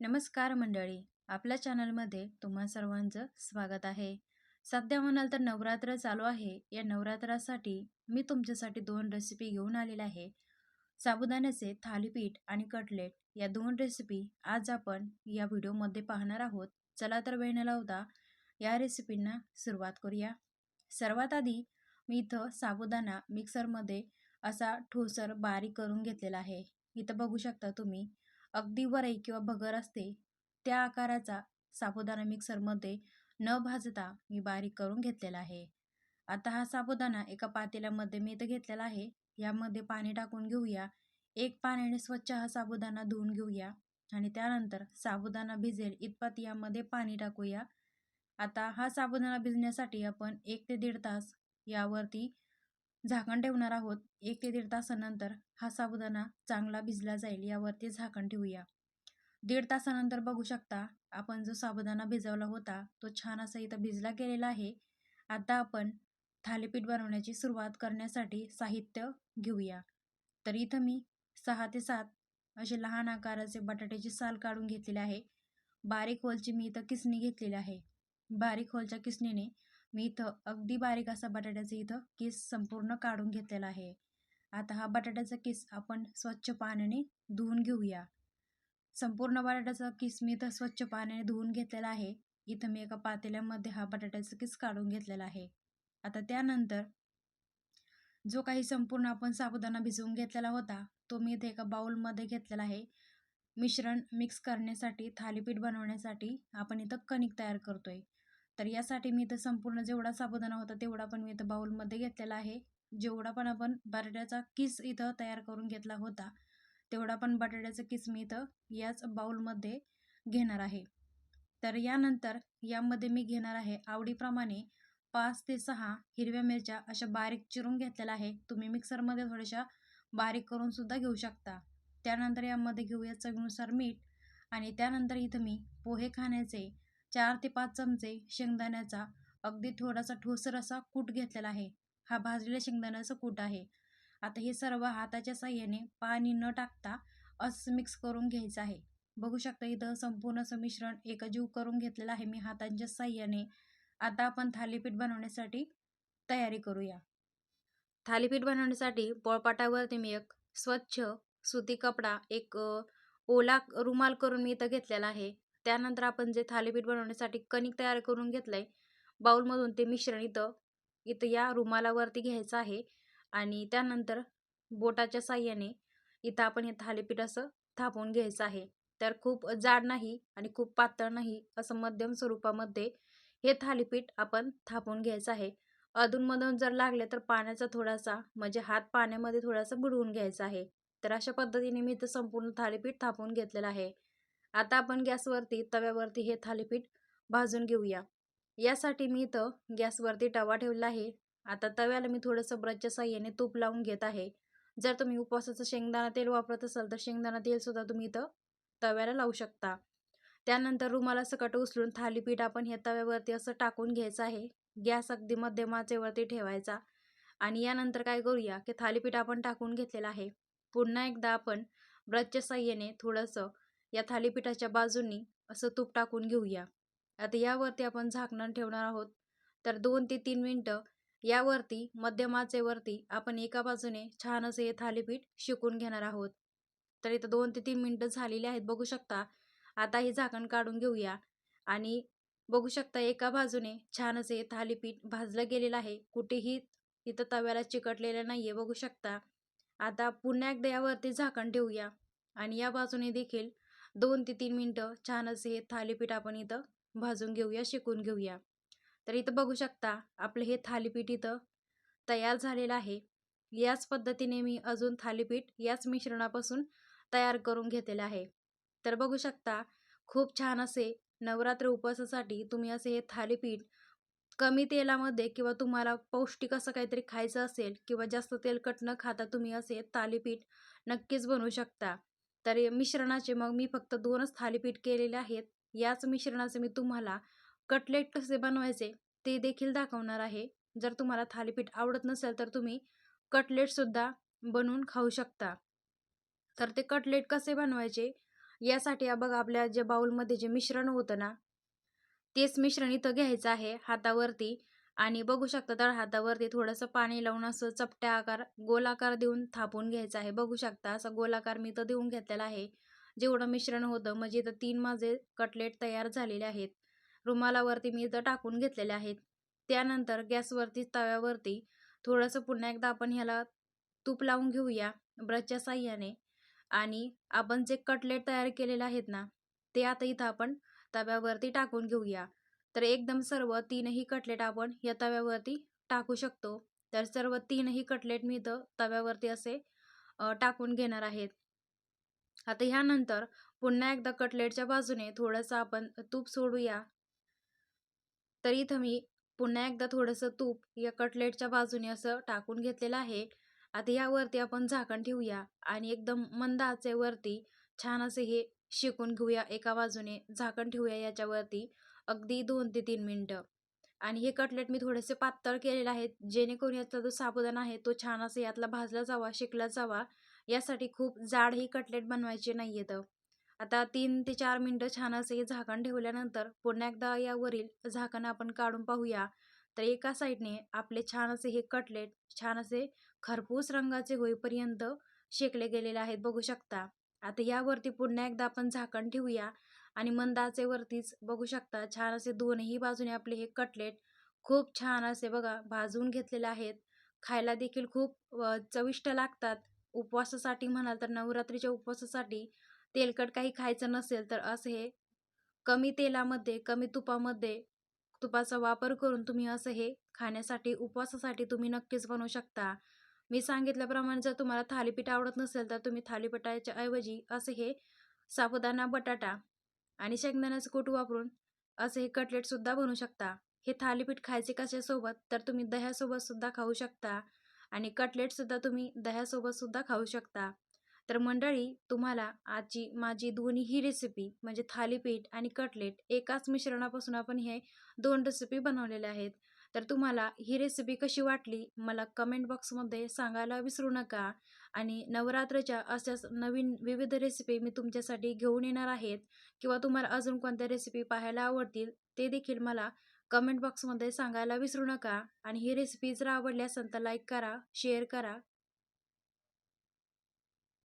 नमस्कार मंडळी आपल्या चॅनलमध्ये तुम्हा सर्वांचं स्वागत आहे. सध्या म्हणाल तर नवरात्र चालू आहे. या नवरात्रासाठी मी तुमच्यासाठी दोन रेसिपी घेऊन आलेले आहे. साबुदाण्याचे थालीपीठ आणि कटलेट या दोन रेसिपी आज आपण या व्हिडिओमध्ये पाहणार आहोत. चला तर वेळ न लावता या रेसिपींना सुरुवात करूया. सर्वात आधी मी इथं साबुदाणा मिक्सरमध्ये असा ठोसर बारीक करून घेतलेला आहे. इथं बघू शकता तुम्ही अगदी वरई किंवा भगर असते त्या आकाराचा साबुदाणा मिक्सरमध्ये न भाजता मी बारीक करून घेतलेला आहे. आता हा साबुदाणा एका पातेल्यामध्ये मी इथं घेतलेला आहे. यामध्ये पाणी टाकून घेऊया. एक पाण्याने स्वच्छ हा साबुदाणा धुवून घेऊया आणि त्यानंतर साबुदाणा भिजेल इतपत यामध्ये पाणी टाकूया. आता हा साबुदाणा भिजण्यासाठी आपण एक ते दीड तास यावरती झाकण ठेवणार आहोत. एक ते दीड तासानंतर हा साबुदाणा चांगला भिजला जाईल यावरती झाकण ठेवूया. दीड तासानंतर बघू शकता आपण जो साबुदाणा भिजवला होता तो छान असा इथं भिजला गेलेला आहे. आता आपण थालीपीठ बनवण्याची सुरुवात करण्यासाठी साहित्य घेऊया. तर इथं मी सहा ते सात असे लहान आकाराचे बटाट्याची साल काढून घेतलेले आहे. बारीक होलची मी इथं किसणी घेतलेली आहे. बारीक होलच्या किसणीने मी इथं अगदी बारीक असा बटाट्याचा इथं किस संपूर्ण काढून घेतलेला आहे. आता हा बटाट्याचा किस आपण स्वच्छ पाण्याने धुवून घेऊया. संपूर्ण बटाट्याचा किस मी इथं स्वच्छ पाण्याने धुवून घेतलेला आहे. इथं मी एका पातेल्यामध्ये हा बटाट्याचा किस काढून घेतलेला आहे. आता त्यानंतर जो काही संपूर्ण आपण साबुदाणा भिजवून घेतलेला होता तो मी इथे एका बाउलमध्ये घेतलेला आहे. मिश्रण मिक्स करण्यासाठी थालीपीठ बनवण्यासाठी आपण इथं कणिक तयार करतोय. तर यासाठी मी इथं संपूर्ण जेवढा साबुदाणा होता तेवढा पण मी इथं बाउलमध्ये घेतलेला आहे. जेवढा पण आपण बटाट्याचा किस इथं तयार करून घेतला होता तेवढा पण बटाट्याचा किस मी इथं याच बाउलमध्ये घेणार आहे. तर यानंतर यामध्ये मी घेणार आहे आवडीप्रमाणे पाच ते सहा हिरव्या मिरच्या अशा बारीक चिरून घेतलेल्या आहे. तुम्ही मिक्सरमध्ये थोड्याशा बारीक करून सुद्धा घेऊ शकता. त्यानंतर यामध्ये घेऊया चवीनुसार मीठ आणि त्यानंतर इथं मी पोहे खाण्याचे चार ते पाच चमचे शेंगदाण्याचा अगदी थोडासा ठोसर असा कूट घेतलेला आहे. हा भाजलेल्या शेंगदाण्याचा कूट आहे. आता हे सर्व हाताच्या साह्याने पाणी न टाकता असं मिक्स करून घ्यायचं आहे. बघू शकता इथं संपूर्ण असं मिश्रण एकजीव करून घेतलेलं आहे मी हातांच्या साह्याने. आता आपण थालीपीठ बनवण्यासाठी तयारी करूया. थालीपीठ बनवण्यासाठी पोळपाटावरती मी एक स्वच्छ सुती कपडा एक ओला रुमाल करून मी इथं घेतलेला आहे. त्यानंतर आपण जे थालीपीठ बनवण्यासाठी कणिक तयार करून घेतलं आहे बाऊलमधून ते मिश्रण इथं इथं या रुमालावरती घ्यायचं आहे आणि त्यानंतर बोटाच्या साह्याने इथं आपण हे थालीपीठ असं थापून घ्यायचं आहे. तर खूप जाड नाही आणि खूप पातळ नाही असं मध्यम स्वरूपामध्ये हे थालीपीठ आपण थापून घ्यायचं आहे. अधूनमधून जर लागले तर पाण्याचा थोडासा म्हणजे हात पाण्यामध्ये थोडासा बुडवून घ्यायचा आहे. तर अशा पद्धतीने मी इथं संपूर्ण थालीपीठ थापून घेतलेलं आहे. आता आपण गॅसवरती तव्यावरती हे थालीपीठ भाजून घेऊया. यासाठी मी इथं गॅसवरती तवा ठेवला आहे. आता तव्याला मी थोडंसं ब्रशच्या साह्याने तूप लावून घेत आहे. जर तुम्ही उपवासाचं शेंगदाणा तेल वापरत असाल तर शेंगदाणा तेलसुद्धा तुम्ही इथं तव्याला लावू शकता. त्यानंतर रुमाला सकट उचलून थालीपीठ आपण हे तव्यावरती असं टाकून घ्यायचं आहे. गॅस अगदी मध्यमाचेवरती ठेवायचा. आणि यानंतर काय करूया की थालीपीठ आपण टाकून घेतलेलं आहे. पुन्हा एकदा आपण ब्रशच्या साह्याने थोडंसं या थालीपीठाच्या बाजूंनी असं तूप टाकून घेऊया. आता यावरती आपण झाकणं ठेवणार आहोत. तर दोन ते तीन मिनटं यावरती मध्यम आचेवरती आपण एका बाजूने छान असं हे थालीपीठ शिकून घेणार आहोत. तर इथं दोन ते तीन मिनटं झालेली आहेत बघू शकता. आता हे झाकण काढून घेऊया. आणि बघू शकता एका बाजूने छान असे थालीपीठ भाजलं गेलेलं आहे. कुठेही इथं तव्याला चिकटलेलं नाही आहे बघू शकता. आता पुन्हा एकदा यावरती झाकण ठेवूया. आणि या बाजूने देखील दोन ते तीन मिनटं छान असे हे थालीपीठ आपण इथं भाजून घेऊया शिकून घेऊया. तर इथं बघू शकता आपलं हे थालीपीठ इथं तयार झालेलं आहे. याच पद्धतीने मी अजून थालीपीठ याच मिश्रणापासून तयार करून घेतलेलं आहे. तर बघू शकता खूप छान असे नवरात्र उपवासासाठी तुम्ही असे हे थालीपीठ कमी तेलामध्ये किंवा तुम्हाला पौष्टिक असं काहीतरी खायचं असेल किंवा जास्त तेलकट न खाता तुम्ही असे थालीपीठ नक्कीच बनवू शकता. तर मिश्रणाचे मग मी फक्त दोनच थालीपीठ केलेले आहेत. याच मिश्रणाचे मी तुम्हाला कटलेट कसे बनवायचे ते देखील दाखवणार आहे. जर तुम्हाला थालीपीठ आवडत नसेल तर तुम्ही कटलेटसुद्धा बनवून खाऊ शकता. तर ते कटलेट कसे बनवायचे यासाठी बघ बघा आपल्या जे बाऊलमध्ये जे मिश्रण होतं ना तेच मिश्रण इथं घ्यायचं आहे. हातावरती आणि बघू शकता तर हातावरती थोडंसं पाणी लावून असं चपट्या आकार गोलाकार देऊन थापून घ्यायचा आहे. बघू शकता असा गोलाकार मी तर देऊन घेतलेला आहे. जेवढं मिश्रण होतं म्हणजे इथं तीन माझे कटलेट तयार झालेले आहेत. रुमालावरती मी इथं टाकून घेतलेले आहेत. त्यानंतर गॅसवरती तव्यावरती थोडंसं पुन्हा एकदा आपण ह्याला तूप लावून घेऊया ब्रशच्या साह्याने. आणि आपण जे कटलेट तयार केलेले आहेत ना ते आता इथं आपण तव्यावरती टाकून घेऊया. तर एकदम सर्व तीनही कटलेट आपण या तव्यावरती टाकू शकतो. तर सर्व तीनही कटलेट मी इथं तव्यावरती असे टाकून घेणार आहेत. आता ह्यानंतर पुन्हा एकदा कटलेटच्या बाजूने थोडंसं आपण तूप सोडूया. तर इथं मी पुन्हा एकदा थोडंसं तूप या कटलेटच्या बाजूने असं टाकून घेतलेलं आहे. आता यावरती आपण झाकण ठेवूया आणि एकदम मंद आचेवरती छान असे हे शिकून घेऊया एका बाजूने झाकण ठेवूया याच्यावरती. अगदी दोन ते तीन मिनटं. आणि हे कटलेट मी थोडेसे पातळ केलेले आहेत जेणेकरून याचा जो साबुदाणा आहे तो छान असा यातला भाजला जावा शिकला जावा. यासाठी खूप जाड ही कटलेट बनवायचे नाही येतं आता तीन ते चार मिनटं छान असे झाकण ठेवल्यानंतर पुन्हा एकदा यावरील झाकण आपण काढून पाहूया. तर एका साईडने आपले छान असे हे कटलेट छान असे खरपूस रंगाचे होईपर्यंत शेकले गेलेले आहेत बघू शकता. आता यावरती पुन्हा एकदा आपण झाकण ठेवूया. आणि मंदाचेवरतीच बघू शकता छान असे दोनही बाजूने आपले हे कटलेट खूप छान असे बघा भाजून घेतलेले आहेत. खायला देखील खूप चविष्ट लागतात. उपवासासाठी म्हणाल तर नवरात्रीच्या उपवासासाठी तेलकट काही खायचं नसेल तर असं हे कमी तेलामध्ये कमी तुपामध्ये तुपाचा वापर करून तुम्ही असं हे खाण्यासाठी उपवासासाठी तुम्ही नक्कीच बनवू शकता. मी सांगितल्याप्रमाणे जर तुम्हाला थालीपीठ आवडत नसेल तर तुम्ही थालीपीठाच्या ऐवजी असे हे साबुदाणा बटाटा आणि शेंगदाण्याचं कूट वापरून असे हे कटलेटसुद्धा बनवू शकता. हे थालीपीठ खायचे कशासोबत? तर तुम्ही दह्यासोबतसुद्धा खाऊ शकता आणि कटलेटसुद्धा तुम्ही दह्यासोबतसुद्धा खाऊ शकता. तर मंडळी तुम्हाला आजची माझी दोन्ही ही रेसिपी म्हणजे थालीपीठ आणि कटलेट एकाच मिश्रणापासून आपण हे दोन रेसिपी बनवलेल्या आहेत. तर तुम्हाला ही रेसिपी कशी वाटली? मला कमेंट बॉक्समध्ये सांगायला विसरू नका. आणि नवरात्रच्या अशाच नवीन विविध रेसिपी मी तुमच्यासाठी घेऊन येणार आहेत. किंवा तुम्हाला अजून कोणत्या रेसिपी पाहायला आवडतील ते देखील मला कमेंट बॉक्समध्ये सांगायला विसरू नका. आणि ही रेसिपी जर आवडली असेल तर लाईक करा शेअर करा.